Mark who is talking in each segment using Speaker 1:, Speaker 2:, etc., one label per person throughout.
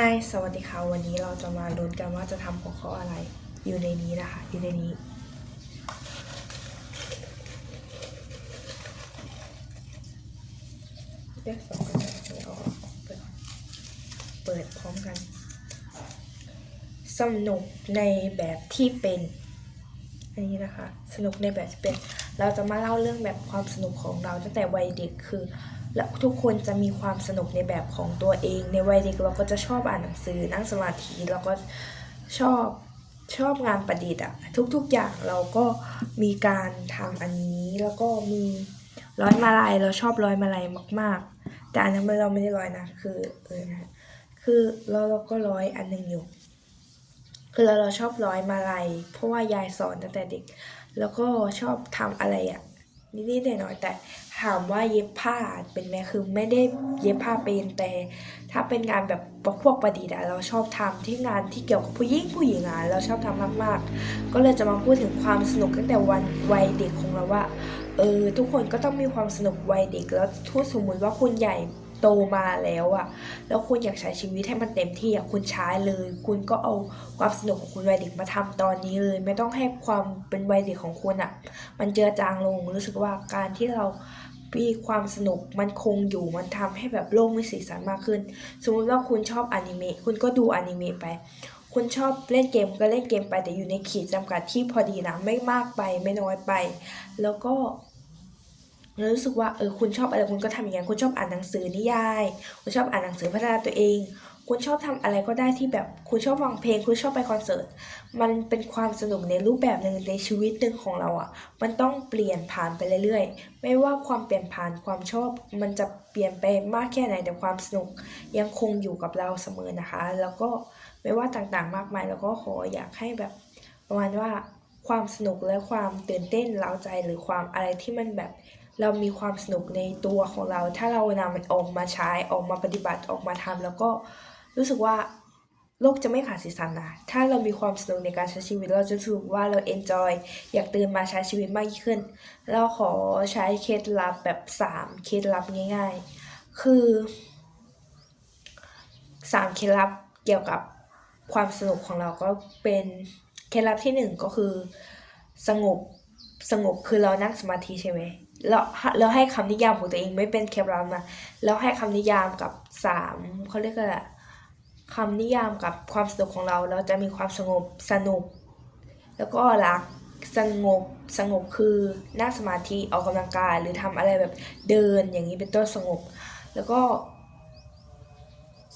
Speaker 1: ฮสวัสดีค่ะ วันนี้เราจะมาลุ้นกันว่าจะทำหัวข้ออะไร อยู่ในนี้นะคะ อยู่ในนี้เรียกสองกันเดี๋ยวเอาเปิดเปิดพร้อมกันสนุกในแบบที่เป็น อันนี้นะคะ สนุกในแบบที่เป็น เราจะมาเล่าเรื่องแบบความสนุกของเราตั้งแต่วัยเด็กคือ และทุกคนจะมีความสนุกในแบบของตัวเอง ในวัยเด็กเราก็จะชอบอ่านหนังสือนั่งสมาธิแล้วก็ชอบชอบงานประดิษฐ์อะทุกๆอย่างเราก็มีการทำอันนี้แล้วก็มีร้อยมาลัยเราชอบร้อยมาลัยมาก ๆ แต่อันนั้นเราไม่ได้ร้อยนะคือเออนะคือเราเราก็ร้อยอันหนึ่งอยู่คือเราเราชอบร้อยมาลัยเพราะว่ายายสอนตั้งแต่เด็ก แล้วก็ชอบทำอะไรอะ นิดๆหน่อยๆแต่ถามว่าเย็บผ้าเป็นไหมคือไม่ได้เย็บผ้าเป็นแต่ ถ้าเป็นงานแบบพวกประดิษฐ์อะเราชอบทำที่งานที่เกี่ยวกับผู้หญิงผู้หญิงอะเราชอบทำมาก ๆ ก็เลยจะมาพูดถึงความสนุกตั้งแต่วันวัยเด็กของเราว่าเออทุกคนก็ต้องมีความสนุกวัยเด็กแล้วทุกสมมุติว่าคุณใหญ่ โตมาแล้วอะแล้วคุณอยากใช้ชีวิตให้มันเต็มที่อะคุณใช้เลย คุณก็เอาความสนุกของคุณวัยเด็กมาทำตอนนี้เลย ไม่ต้องให้ความเป็นวัยเด็กของคุณอะมันเจือจางลงรู้สึกว่าการที่เรามีความสนุกมันคงอยู่มันทำให้แบบโลกมีสีสันมากขึ้น สมมติว่าคุณชอบอนิเมะคุณก็ดูอนิเมะไป คุณชอบเล่นเกมก็เล่นเกมไปแต่อยู่ในขีดจำกัดที่พอดีนะไม่มากไปไม่น้อยไป แล้วก็ รู้สึกว่าเออคุณชอบอะไรคุณก็ทำอย่างนั้นคุณชอบอ่านหนังสือนิยาย คุณชอบอ่านหนังสือพัฒนาตัวเอง คุณชอบทำอะไรก็ได้ที่แบบคุณชอบฟังเพลง คุณชอบไปคอนเสิร์ตมันเป็นความสนุกในรูปแบบหนึ่งในชีวิตหนึ่งของเราอะ่ะ มันต้องเปลี่ยนผ่านไปเรื่อยๆ ไม่ว่าความเปลี่ยนผ่านความชอบ มันจะเปลี่ยนไปมากแค่ไหนแต่ความสนุกยังคงอยู่กับเราเสมอนะคะ แล้วก็ไม่ว่าต่างๆมากมายแล้วก็ขออยากให้แบบประมาณว่าความสนุกและความตื่นเต้นเร้าใจหรือความอะไรที่มันแบบ เรามีความสนุกในตัวของเรา ถ้าเรานำมันออกมาใช้ออกมาปฏิบัติออกมาทำแล้วก็รู้สึกว่าโลกจะไม่ขาดสีสันนะ ถ้าเรามีความสนุกในการใช้ชีวิต เราจะรู้สึกว่าเราเอนจอยอยากตื่นมาใช้ชีวิตมากขึ้น เราขอใช้เคล็ดลับแบบสามเคล็ดลับง่าย ๆ คือสามเคล็ดลับเกี่ยวกับความสนุกของเราก็เป็นเคล็ดลับที่หนึ่งก็คือสงบสงบคือเรานั่งสมาธิใช่ไหม แล้วแล้วให้คำนิยามของตัวเองไม่เป็นเคล็ดลับนะแล้วให้คำนิยามกับสามเขาเรียกอะไรคำนิยามกับความสนุกของเราเราจะมีความสงบสนุก แล้วก็รักสงบสงบคือนั่งสมาธิออกกำลังกายหรือทำอะไรแบบเดินอย่างนี้เป็นต้นสงบ แล้วก็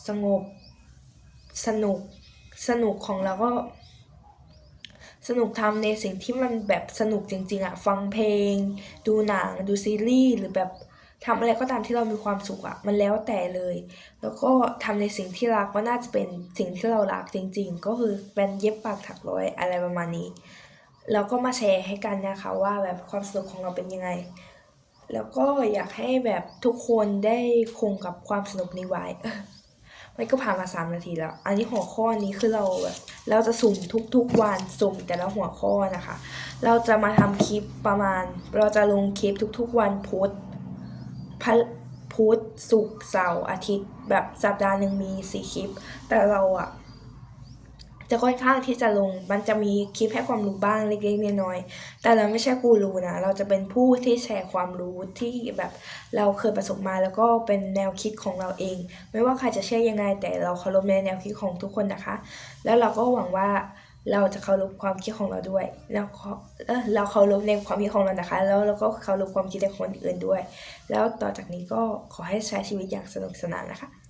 Speaker 1: สงบสนุกสนุกของเราก็ สนุกทำในสิ่งที่มันแบบสนุกจริง ๆอะฟังเพลง ดูหนัง ดูซีรีส์หรือแบบทำอะไรก็ตามที่เรามีความสุขอะมันแล้วแต่เลย แล้วก็ทำในสิ่งที่รักก็น่าจะเป็นสิ่งที่เรารักจริง ๆ ก็คือเป็นเย็บปากถักร้อยอะไรประมาณนี้แล้วก็มาแชร์ให้กันนะคะว่าแบบความสนุกของเราเป็นยังไง แล้วก็อยากให้แบบทุกคนได้คงกับความสนุกนี้ไว้ มันก็ผ่านมาสามนาทีแล้ว อันนี้หัวข้อนี้คือเราแบบเราจะสุ่มทุกๆวันสุ่มแต่ละหัวข้อนะคะ เราจะมาทำคลิปประมาณ เราจะลงคลิปทุกๆวันพุธพพุธศุกร์เสาร์อาทิตย์ แบบสัปดาห์หนึ่งมีสี่คลิป แต่เราอะ จะค่อนข้างที่จะลง มันจะมีคลิปให้ความรู้บ้างเล็กๆน้อยๆแต่เราไม่ใช่กูรูนะ เราจะเป็นผู้ที่แชร์ความรู้ที่แบบเราเคยประสบมาแล้วก็เป็นแนวคิดของเราเอง ไม่ว่าใครจะเชื่อยังไง แต่เราเคารพในแนวคิดของทุกคนนะคะ แล้วเราก็หวังว่าเราจะเคารพความคิดของเราด้วยแล้วก็เออเราเคารพในความคิดของเรานะคะ แล้วเราก็เคารพความคิดของคนอื่นด้วย แล้วต่อจากนี้ก็ขอให้ใช้ชีวิตอย่างสนุกสนานนะคะ